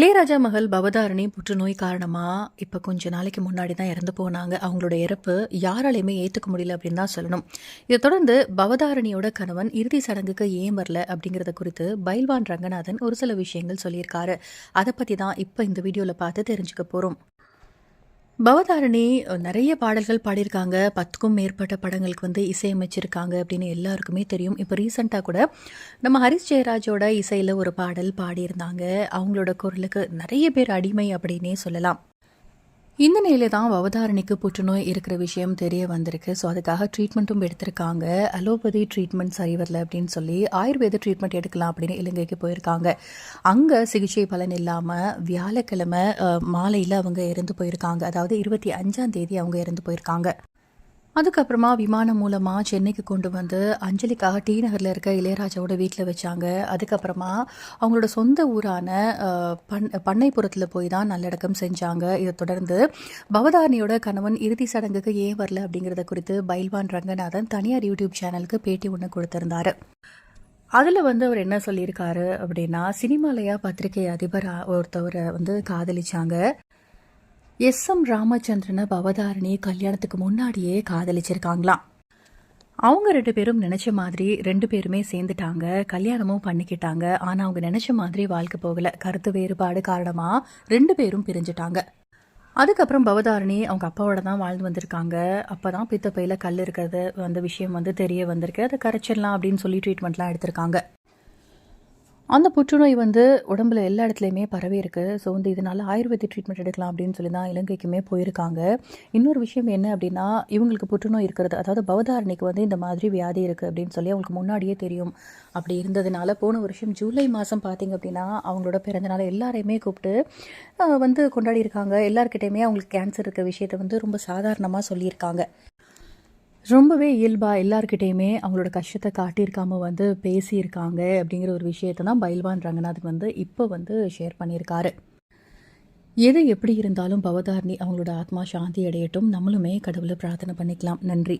இளையராஜா மகள் பவதாரணி புற்றுநோய் காரணமாக இப்போ கொஞ்ச நாளைக்கு முன்னாடி தான் இறந்து போனாங்க. அவங்களோட இறப்பு யாராலையுமே ஏற்றுக்க முடியல அப்படின்னு தான் சொல்லணும். இதை தொடர்ந்து பவதாரணியோட கணவன் இறுதி சடங்குக்கு ஏன் வரல அப்படிங்கிறத குறித்து பைல்வான் ரங்கநாதன் ஒரு சில விஷயங்கள் சொல்லியிருக்காரு. அதை பற்றி தான் இப்போ இந்த வீடியோவில் பார்த்து தெரிஞ்சுக்க போகிறோம் பவதாரணி நிறைய பாடல்கள் பாடியிருக்காங்க. பத்துக்கும் மேற்பட்ட படங்களுக்கு வந்து இசையமைச்சிருக்காங்க அப்படின்னு எல்லாருக்குமே தெரியும். இப்போ ரீசெண்டாக கூட நம்ம ஹரிஷ் ஜெயராஜோட இசையில் ஒரு பாடல் பாடியிருந்தாங்க. அவங்களோட குரலுக்கு நிறைய பேர் அடிமை அப்படின்னே சொல்லலாம். இந்த நிலையில தான் அவதாரணிக்கு புற்றுநோய் இருக்கிற விஷயம் தெரிய வந்திருக்கு. ஸோ அதுக்காக ட்ரீட்மெண்ட்டும் எடுத்திருக்காங்க. அலோபதி ட்ரீட்மெண்ட் சரி வரல அப்படின்னு சொல்லி ஆயுர்வேத ட்ரீட்மெண்ட் எடுக்கலாம் அப்படின்னு இலங்கைக்கு போயிருக்காங்க. அங்கே சிகிச்சை பலன் இல்லாமல் வியாழக்கிழமை மாலையில் அவங்க இறந்து போயிருக்காங்க. அதாவது இருபத்தி அஞ்சாம் தேதி அவங்க இறந்து போயிருக்காங்க. அதுக்கப்புறமா விமானம் மூலமாக சென்னைக்கு கொண்டு வந்து அஞ்சலிக்காக டி நகரில் இருக்க இளையராஜாவோட வீட்டில் வச்சாங்க. அதுக்கப்புறமா அவங்களோட சொந்த ஊரான பண் பண்ணைப்புறத்தில் போய் தான் நல்லடக்கம் செஞ்சாங்க. இதை தொடர்ந்து பவதாரணியோட கணவன் இறுதி சடங்குக்கு ஏன் வரல அப்படிங்கிறத குறித்து பைல்வான் ரங்கநாதன் தனியார் யூடியூப் சேனலுக்கு பேட்டி ஒன்று கொடுத்துருந்தாரு. அதில் வந்து அவர் என்ன சொல்லியிருக்காரு அப்படின்னா சினிமாலயா பத்திரிகை அதிபர் ஒருத்தவரை வந்து காதலிச்சாங்க. எஸ் எம் ராமச்சந்திரனை பவதாரணி கல்யாணத்துக்கு முன்னாடியே காதலிச்சிருக்காங்களாம். அவங்க ரெண்டு பேரும் நினச்ச மாதிரி ரெண்டு பேருமே சேர்ந்துட்டாங்க கல்யாணமும் பண்ணிக்கிட்டாங்க. ஆனால் அவங்க நினச்ச மாதிரி வாழ்க்கை போகலை. கருத்து வேறுபாடு காரணமாக ரெண்டு பேரும் பிரிஞ்சுட்டாங்க. அதுக்கப்புறம் பவதாரணி அவங்க அப்பாவோட தான் வாழ்ந்து வந்திருக்காங்க. அப்போ தான் பித்தப்பையில் கல் இருக்கிறது அந்த விஷயம் வந்து தெரிய வந்திருக்கு. அதை கரைச்சிடலாம் அப்படின்னு சொல்லி ட்ரீட்மெண்ட்லாம் எடுத்திருக்காங்க. அந்த புற்றுநோய் வந்து உடம்புல எல்லா இடத்துலையுமே பரவி இருக்குது ஸோ வந்து இதனால் ஆயுர்வேதிக் ட்ரீட்மெண்ட் எடுக்கலாம் அப்படின்னு சொல்லி தான் இலங்கைக்குமே போயிருக்காங்க. இன்னொரு விஷயம் என்ன அப்படின்னா இவங்களுக்கு புற்றுநோய் இருக்கிறது அதாவது பவதாரணிக்கு வந்து இந்த மாதிரி வியாதி இருக்குது அப்படின்னு சொல்லி அவங்களுக்கு முன்னாடியே தெரியும். அப்படி இருந்ததுனால போன வருஷம் ஜூலை மாதம் பார்த்திங்க அப்படின்னா அவங்களோட பிறந்தநாள் எல்லாரையுமே கூப்பிட்டு வந்து கொண்டாடி இருக்காங்க எல்லாருக்கிட்டையுமே அவங்களுக்கு கேன்சர் இருக்க விஷயத்த வந்து ரொம்ப சாதாரணமாக சொல்லியிருக்காங்க. ரொம்பவே இயல்பாக எல்லாருக்கிட்டேயுமே அவங்களோட கஷ்டத்தை காட்டியிருக்காம வந்து பேசியிருக்காங்க அப்படிங்கிற ஒரு விஷயத்தை தான் பைல்வான் ரங்கநாதன் வந்து இப்போ வந்து ஷேர் பண்ணியிருக்காரு. எது எப்படி இருந்தாலும் பவதாரணி அவங்களோட ஆத்மா சாந்தி அடையட்டும். நம்மளுமே கடவுளை பிரார்த்தனை பண்ணிக்கலாம். நன்றி.